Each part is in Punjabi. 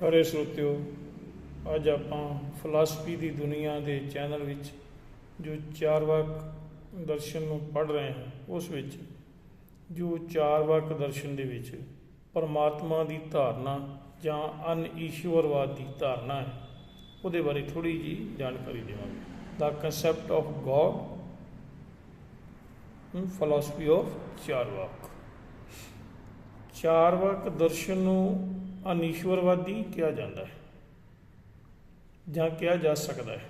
ਹਰੇ ਸਰੋਤਿਓ ਅੱਜ ਆਪਾਂ ਫਿਲਾਸਫੀ ਦੀ ਦੁਨੀਆ ਦੇ ਚੈਨਲ ਵਿੱਚ ਜੋ ਚਾਰ ਵਾਕ ਦਰਸ਼ਨ ਨੂੰ ਪੜ੍ਹ ਰਹੇ ਹਾਂ, ਉਸ ਵਿੱਚ ਜੋ ਚਾਰ ਵਾਕ ਦਰਸ਼ਨ ਦੇ ਵਿੱਚ ਪਰਮਾਤਮਾ ਦੀ ਧਾਰਨਾ ਜਾਂ ਅਨ ਈਸ਼ਵਰਵਾਦ ਦੀ ਧਾਰਨਾ ਹੈ, ਉਹਦੇ ਬਾਰੇ ਥੋੜੀ ਜੀ ਜਾਣਕਾਰੀ ਦੇਵਾਂਗੇ। ਦਾ concept of god in philosophy of Charvaka Charvaka ਦਰਸ਼ਨ ਨੂੰ ਅਨੀਸ਼ਵਰਵਾਦੀ ਕਿਹਾ ਜਾਂਦਾ ਹੈ ਜਾਂ ਕਿਹਾ ਜਾ ਸਕਦਾ ਹੈ।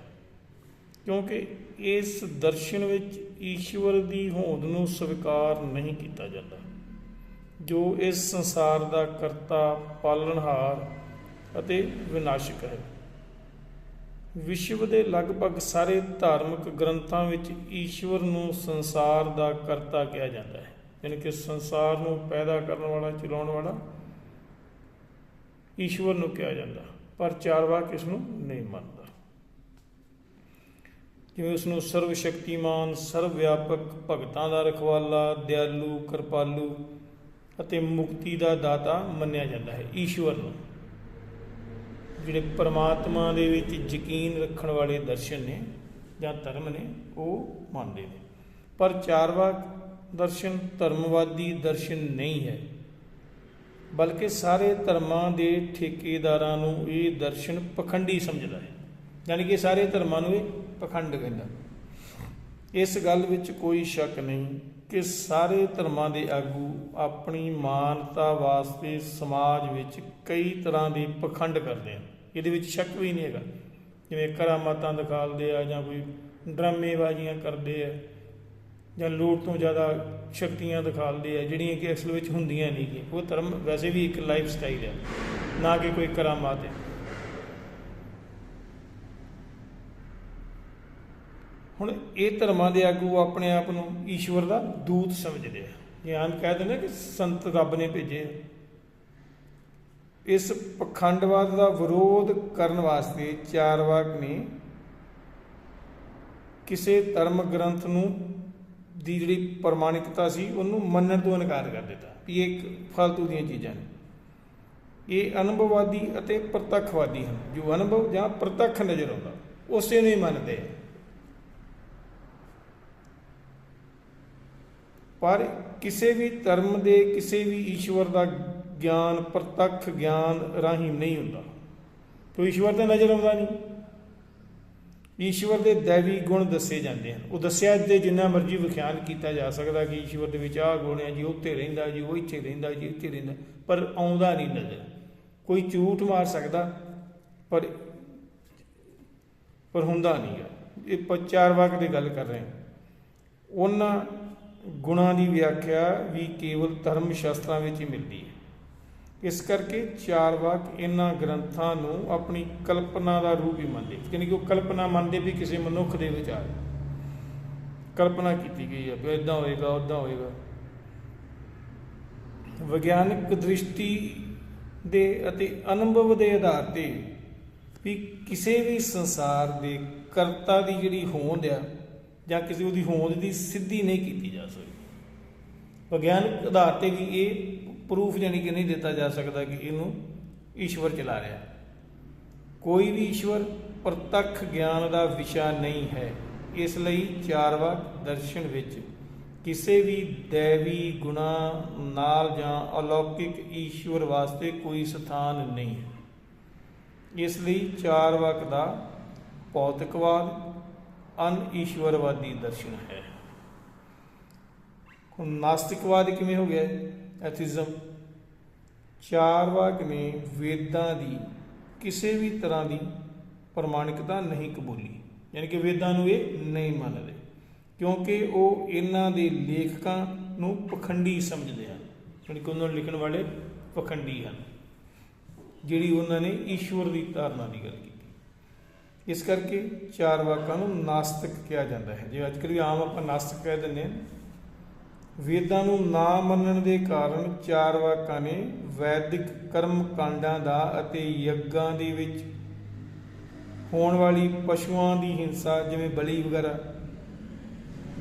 ਕਿਉਂਕਿ ਇਸ ਦਰਸ਼ਨ ਵਿੱਚ ਈਸ਼ਵਰ ਦੀ ਹੋਂਦ ਨੂੰ ਸਵੀਕਾਰ ਨਹੀਂ ਕੀਤਾ ਜਾਂਦਾ। ਜੋ ਇਸ ਸੰਸਾਰ ਦਾ ਕਰਤਾ, ਪਾਲਣਹਾਰ ਅਤੇ ਵਿਨਾਸ਼ਕ ਹੈ। ਵਿਸ਼ਵ ਦੇ ਲਗਭਗ ਸਾਰੇ ਧਾਰਮਿਕ ਗ੍ਰੰਥਾਂ ਵਿੱਚ ਈਸ਼ਵਰ ਨੂੰ ਸੰਸਾਰ ਦਾ ਕਰਤਾ ਕਿਹਾ ਜਾਂਦਾ ਹੈ। ਯਾਨੀ ਕਿ ਸੰਸਾਰ ਨੂੰ ਪੈਦਾ ਕਰਨ ਵਾਲਾ, ਚਲਾਉਣ ਵਾਲਾ ਈਸ਼ਵਰ ਨੂੰ ਕਿਹਾ ਜਾਂਦਾ, ਪਰ ਚਾਰਵਾਕ ਇਸ ਨੂੰ ਨਹੀਂ ਮੰਨਦਾ। ਜਿਵੇਂ ਉਸ ਨੂੰ ਸਰਵ ਸ਼ਕਤੀਮਾਨ ਸਰਵ ਵਿਆਪਕ ਭਗਤਾਂ ਦਾ ਰਖਵਾਲਾ, ਦਿਆਲੂ, ਕਿਰਪਾਲੂ ਅਤੇ ਮੁਕਤੀ ਦਾ ਦਾਤਾ ਮੰਨਿਆ ਜਾਂਦਾ ਹੈ, ਈਸ਼ਵਰ ਨੂੰ। ਜਿਹੜੇ ਪਰਮਾਤਮਾ ਦੇ ਵਿੱਚ ਯਕੀਨ ਰੱਖਣ ਵਾਲੇ ਦਰਸ਼ਨ ਨੇ ਜਾਂ ਧਰਮ ਨੇ, ਉਹ ਮੰਨਦੇ ਨੇ। ਪਰ ਚਾਰਵਾਕ ਦਰਸ਼ਨ ਧਰਮਵਾਦੀ ਦਰਸ਼ਨ ਨਹੀਂ ਹੈ। ਬਲਕਿ ਸਾਰੇ ਧਰਮਾਂ ਦੇ ਠੇਕੇਦਾਰਾਂ ਨੂੰ ਇਹ ਦਰਸ਼ਨ ਪਖੰਡੀ ਸਮਝਦਾ ਹੈ। ਯਾਨੀ ਕਿ ਸਾਰੇ ਧਰਮਾਂ ਨੂੰ ਇਹ ਪਖੰਡ ਕਹਿੰਦਾ। ਇਸ ਗੱਲ ਵਿੱਚ ਕੋਈ ਸ਼ੱਕ ਨਹੀਂ ਕਿ ਸਾਰੇ ਧਰਮਾਂ ਦੇ ਆਗੂ ਆਪਣੀ ਮਾਨਤਾ ਵਾਸਤੇ ਸਮਾਜ ਵਿੱਚ ਕਈ ਤਰ੍ਹਾਂ ਦੇ ਪਖੰਡ ਕਰਦੇ ਹਨ। ਇਹਦੇ ਵਿੱਚ ਸ਼ੱਕ ਵੀ ਨਹੀਂ ਹੈਗਾ। ਜਿਵੇਂ ਕਰਾਮਾਤਾਂ ਦਿਖਾਲਦੇ ਆ ਜਾਂ ਕੋਈ ਡਰਾਮੇਬਾਜ਼ੀਆਂ ਕਰਦੇ ਆ। ਜਾਂ ਲੋੜ ਤੋਂ ਜ਼ਿਆਦਾ ਸ਼ਕਤੀਆਂ ਦਿਖਾਲਦੇ ਆ, ਜਿਹੜੀਆਂ ਕਿ ਅਸਲ ਵਿੱਚ ਹੁੰਦੀਆਂ ਨਹੀਂ ਕਿ ਉਹ ਧਰਮ ਵੈਸੇ ਵੀ ਇੱਕ ਲਾਈਫ ਸਟਾਈਲ ਹੈ ਨਾ ਕਿ ਕੋਈ ਕਰਾਮਾਤ ਹੈ ਹੁਣ ਇਹ ਧਰਮਾਂ ਦੇ ਆਗੂ ਆਪਣੇ ਆਪ ਨੂੰ ਈਸ਼ਵਰ ਦਾ ਦੂਤ ਸਮਝਦੇ ਆ। ਗਿਆਨ ਕਹਿ ਦਿੰਦੇ ਕਿ ਸੰਤ ਰੱਬ ਨੇ ਭੇਜੇ ਆ। ਇਸ ਪਖੰਡਵਾਦ ਦਾ ਵਿਰੋਧ ਕਰਨ ਵਾਸਤੇ ਚਾਰਵਾਕ ਨੇ ਕਿਸੇ ਧਰਮ ਗ੍ਰੰਥ ਨੂੰ ਦੀ ਜਿਹੜੀ ਪ੍ਰਮਾਣਿਕਤਾ ਸੀ, ਉਹਨੂੰ ਮੰਨਣ ਤੋਂ ਇਨਕਾਰ ਕਰ ਦਿੱਤਾ ਵੀ ਇਹ ਇੱਕ ਫालतू ਦੀਆਂ ਚੀਜ਼ਾਂ ਨੇ। ਇਹ ਅਨੁਭਵਵਾਦੀ ਅਤੇ ਪ੍ਰਤੱਖਵਾਦੀ ਹਨ। ਜੋ ਅਨੁਭਵ ਜਾਂ ਪ੍ਰਤੱਖ ਨਜ਼ਰ ਆਉਂਦਾ, ਉਸੇ ਨੂੰ ਹੀ ਮੰਨਦੇ ਪਰ ਕਿਸੇ ਵੀ ਧਰਮ ਦੇ ਕਿਸੇ ਵੀ ਈਸ਼ਵਰ ਦਾ ਗਿਆਨ, ਪ੍ਰਤੱਖ ਗਿਆਨ ਰਾਹੀਂ ਨਹੀਂ ਹੁੰਦਾ। ਤੋ ਈਸ਼ਵਰ ਤਾਂ ਨਜ਼ਰ ਆਉਂਦਾ ਨਹੀਂ। ਈਸ਼ਵਰ ਦੇ ਦੇਵੀ ਗੁਣ ਦੱਸੇ ਜਾਂਦੇ ਹਨ। ਉਹ ਦੱਸਿਆ ਤੇ ਜਿੰਨਾ ਮਰਜ਼ੀ ਵਿਖਿਆਨ ਕੀਤਾ ਜਾ ਸਕਦਾ ਕਿ ਈਸ਼ਵਰ ਦੇ ਵਿੱਚ ਆਹ ਗੁਣ ਹੈ ਜੀ ਉੱਥੇ ਰਹਿੰਦਾ ਜੀ, ਉਹ ਇੱਥੇ ਰਹਿੰਦਾ ਜੀ, ਇੱਥੇ ਰਹਿੰਦਾ। ਪਰ ਆਉਂਦਾ ਨਹੀਂ ਨਜ਼ਰ। ਕੋਈ ਝੂਠ ਮਾਰ ਸਕਦਾ, ਪਰ ਪਰ ਹੁੰਦਾ ਨਹੀਂ ਹੈ। ਇਹ ਪ- ਚਾਰ ਵਾਕ ਦੀ ਗੱਲ ਕਰ ਰਹੇ ਹਾਂ। ਉਹਨਾਂ ਗੁਣਾਂ ਦੀ ਵਿਆਖਿਆ ਵੀ ਕੇਵਲ ਧਰਮ ਸ਼ਾਸਤਰਾਂ ਵਿੱਚ ਹੀ ਮਿਲਦੀ ਹੈ। ਇਸ ਕਰਕੇ ਚਾਰ ਵਾਕ ਇਹਨਾਂ ਗ੍ਰੰਥਾਂ ਨੂੰ ਆਪਣੀ ਕਲਪਨਾ ਦਾ ਰੂਪ ਹੀ ਮੰਨਦੇ। ਯਾਨੀ ਕਿ ਉਹ ਕਲਪਨਾ ਮੰਨਦੇ ਵੀ ਕਿਸੇ ਮਨੁੱਖ ਦੇ ਵਿਚਾਰ। ਕਲਪਨਾ ਕੀਤੀ ਗਈ ਹੈ ਵੀ ਇਦਾਂ ਹੋਏਗਾ ਉਦਾਂ ਹੋਏਗਾ। ਵਿਗਿਆਨਕ ਦ੍ਰਿਸ਼ਟੀ ਦੇ ਅਤੇ ਅਨੁਭਵ ਦੇ ਆਧਾਰ ਤੇ ਵੀ ਕਿਸੇ ਵੀ ਸੰਸਾਰ ਦੇ ਕਰਤਾ ਦੀ ਜਿਹੜੀ ਹੋਂਦ ਆ ਜਾਂ ਕਿਸੇ ਉਹਦੀ ਹੋਂਦ ਦੀ ਸਿੱਧੀ ਨਹੀਂ ਕੀਤੀ ਜਾ ਸਕਦੀ। ਵਿਗਿਆਨਕ ਆਧਾਰ ਤੇ ਵੀ ਇਹ ਪ੍ਰੂਫ ਜਾਨੀ ਕਿ ਨਹੀਂ ਦਿੱਤਾ ਜਾ ਸਕਦਾ ਕਿ ਇਹਨੂੰ ਈਸ਼ਵਰ ਚਲਾ ਰਿਹਾ ਕੋਈ ਵੀ ਈਸ਼ਵਰ ਪ੍ਰਤੱਖ ਗਿਆਨ ਦਾ ਵਿਸ਼ਾ ਨਹੀਂ ਹੈ। ਇਸ ਲਈ ਚਾਰਵਾਕ ਦਰਸ਼ਨ ਵਿੱਚ ਕਿਸੇ ਵੀ ਦੇਵੀ ਗੁਣਾ ਨਾਲ ਜਾਂ ਅਲੌਕਿਕ ਈਸ਼ਵਰ ਵਾਸਤੇ ਕੋਈ ਸਥਾਨ ਨਹੀਂ ਹੈ। ਇਸ ਲਈ ਚਾਰਵਾਕ ਦਾ ਭੌਤਿਕਵਾਦ ਅਨ ਦਰਸ਼ਨ ਹੈ। ਹੁਣ ਨਾਸਤਿਕਵਾਦ ਕਿਵੇਂ ਹੋ ਗਿਆ? ਐਥਿਜ਼ਮ। ਚਾਰਵਾਕ ਨੇ ਵੇਦਾਂ ਦੀ ਕਿਸੇ ਵੀ ਤਰ੍ਹਾਂ ਦੀ ਪ੍ਰਮਾਣਿਕਤਾ ਨਹੀਂ ਕਬੂਲੀ। ਯਾਨੀ ਕਿ ਵੇਦਾਂ ਨੂੰ ਇਹ ਨਹੀਂ ਮੰਨਦੇ, ਕਿਉਂਕਿ ਉਹ ਇਹਨਾਂ ਦੇ ਲੇਖਕਾਂ ਨੂੰ ਪਖੰਡੀ ਸਮਝਦੇ ਹਨ। ਯਾਨੀ ਕਿ ਉਹਨਾਂ ਨੂੰ ਲਿਖਣ ਵਾਲੇ ਪਖੰਡੀ ਹਨ, ਜਿਹੜੀ ਉਹਨਾਂ ਨੇ ਈਸ਼ਵਰ ਦੀ ਧਾਰਨਾ ਦੀ ਗੱਲ ਕੀਤੀ। ਇਸ ਕਰਕੇ ਚਾਰ ਵਾਕਾਂ ਨੂੰ ਨਾਸਤਿਕ ਕਿਹਾ ਜਾਂਦਾ ਹੈ। ਜੇ ਅੱਜਕੱਲ੍ਹ ਵੀ ਆਮ ਆਪਾਂ ਨਾਸਤਿਕ ਕਹਿ ਦਿੰਦੇ ਹਾਂ ਵੇਦਾਂ ਨੂੰ ਨਾ ਮੰਨਣ ਦੇ ਕਾਰਨ ਚਾਰ ਵਾਕਾਂ ਨੇ ਵੈਦਿਕ ਕਰਮ ਕਾਂਡਾਂ ਦਾ ਅਤੇ ਯੱਗਾਂ ਦੇ ਵਿੱਚ ਹੋਣ ਵਾਲੀ ਪਸ਼ੂਆਂ ਦੀ ਹਿੰਸਾ ਜਿਵੇਂ ਬਲੀ ਵਗੈਰਾ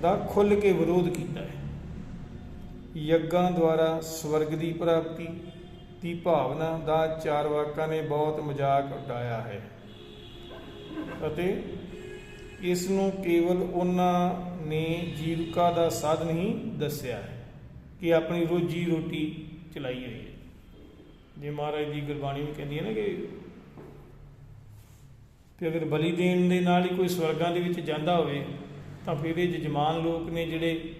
ਦਾ ਖੁੱਲ ਕੇ ਵਿਰੋਧ ਕੀਤਾ ਹੈ। ਯੱਗਾਂ ਦੁਆਰਾ ਸਵਰਗ ਦੀ ਪ੍ਰਾਪਤੀ ਦੀ ਭਾਵਨਾ ਦਾ ਚਾਰ ਵਾਕਾਂ ਨੇ ਬਹੁਤ ਮਜ਼ਾਕ ਉਡਾਇਆ ਹੈ ਅਤੇ ਇਸ ਨੂੰ ਕੇਵਲ ਉਹਨਾਂ ਨੇ ਜੀਵਿਕਾ ਦਾ ਸਾਧਨ ਹੀ ਦੱਸਿਆ ਹੈ ਕਿ ਆਪਣੀ ਰੋਜੀ ਰੋਟੀ ਚਲਾਈ ਹੋਈ ਹੈ। ਜੇ ਮਹਾਰਾਜ ਦੀ ਗੁਰਬਾਣੀ ਵੀ ਕਹਿੰਦੀ ਹੈ ਨਾ ਕਿ ਕਿ ਅਗਰ ਬਲੀ ਦੇਣ ਦੇ ਨਾਲ ਹੀ ਕੋਈ ਸਵਰਗਾਂ ਦੇ ਵਿੱਚ ਜਾਂਦਾ ਹੋਵੇ, ਤਾਂ ਫਿਰ ਇਹ ਜਜਮਾਨ ਲੋਕ ਨੇ ਜਿਹੜੇ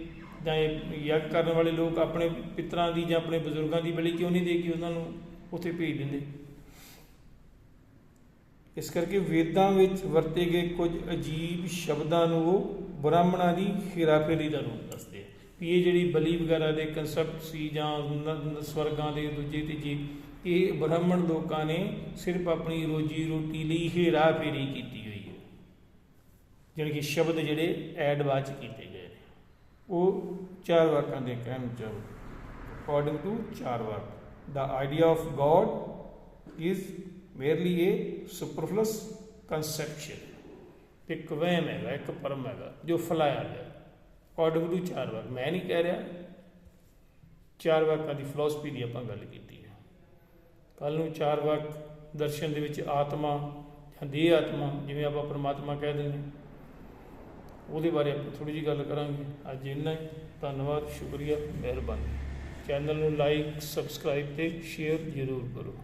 ਜਾਂ ਇਹ ਯੱਗ ਕਰਨ ਵਾਲੇ ਲੋਕ ਆਪਣੇ ਪਿਤਰਾਂ ਦੀ ਜਾਂ ਆਪਣੇ ਬਜ਼ੁਰਗਾਂ ਦੀ ਬਲੀ ਕਿਉਂ ਨਹੀਂ ਦੇ ਕੇ ਉਹਨਾਂ ਨੂੰ ਉੱਥੇ ਭੇਜ ਦਿੰਦੇ? ਇਸ ਕਰਕੇ ਵੇਦਾਂ ਵਿੱਚ ਵਰਤੇ ਗਏ ਕੁਝ ਅਜੀਬ ਸ਼ਬਦਾਂ ਨੂੰ ਉਹ ਬ੍ਰਾਹਮਣਾਂ ਦੀ ਹੇਰਾਫੇਰੀ ਦਾ ਰੂਪ ਦੱਸਦੇ ਆ। ਵੀ ਇਹ ਜਿਹੜੀ ਬਲੀ ਵਗੈਰਾ ਦੇ ਕਨਸੈਪਟ ਸੀ ਜਾਂ ਸਵਰਗਾਂ ਦੇ ਦੂਜੇ ਤੀਜੇ, ਇਹ ਬ੍ਰਾਹਮਣ ਲੋਕਾਂ ਨੇ ਸਿਰਫ ਆਪਣੀ ਰੋਜੀ ਰੋਟੀ ਲਈ ਹੇਰਾਫੇਰੀ ਕੀਤੀ ਹੋਈ ਹੈ। ਜਾਣੀ ਕਿ ਸ਼ਬਦ ਜਿਹੜੇ ਐਡ ਬਾਅਦ ਚ ਕੀਤੇ ਗਏ ਨੇ। ਉਹ ਚਾਰ ਵਾਕਾਂ ਦੇ ਕਹਿਣ ਮੁਜਬ according to Charvaka the idea of god is merely ਇਹ ਸੁਪਰਫਲਸ conception. ਇੱਕ ਵਹਿਮ ਹੈਗਾ ਇੱਕ ਪਰਮ ਹੈਗਾ ਜੋ ਫਲਾਇਆ ਗਿਆ। ਅਕੋਰਡਿੰਗ ਟੂ ਚਾਰ ਵਾਕ। ਮੈਂ ਨਹੀਂ ਕਹਿ ਰਿਹਾ ਚਾਰ ਵਾਕਾਂ ਦੀ ਫਿਲਾਸਫੀ ਦੀ ਆਪਾਂ ਗੱਲ ਕੀਤੀ ਹੈ। ਕੱਲ ਨੂੰ ਚਾਰ ਵਾਕ ਦਰਸ਼ਨ ਦੇ ਵਿੱਚ ਆਤਮਾ ਜਾਂ ਦੇਹ ਆਤਮਾ ਜਿਵੇਂ ਆਪਾਂ ਪਰਮਾਤਮਾ ਕਹਿ ਦਿੰਦੇ ਹਾਂ, ਉਹਦੇ ਬਾਰੇ ਆਪਾਂ ਥੋੜੀ ਜਿਹੀ ਗੱਲ ਕਰਾਂਗੇ। ਅੱਜ ਇੰਨਾ ਹੀ। ਧੰਨਵਾਦ ਸ਼ੁਕਰੀਆ ਮਿਹਰਬਾਨੀ। ਚੈਨਲ ਨੂੰ ਲਾਈਕ ਸਬਸਕ੍ਰਾਈਬ ਤੇ ਸ਼ੇਅਰ ਜ਼ਰੂਰ ਕਰੋ।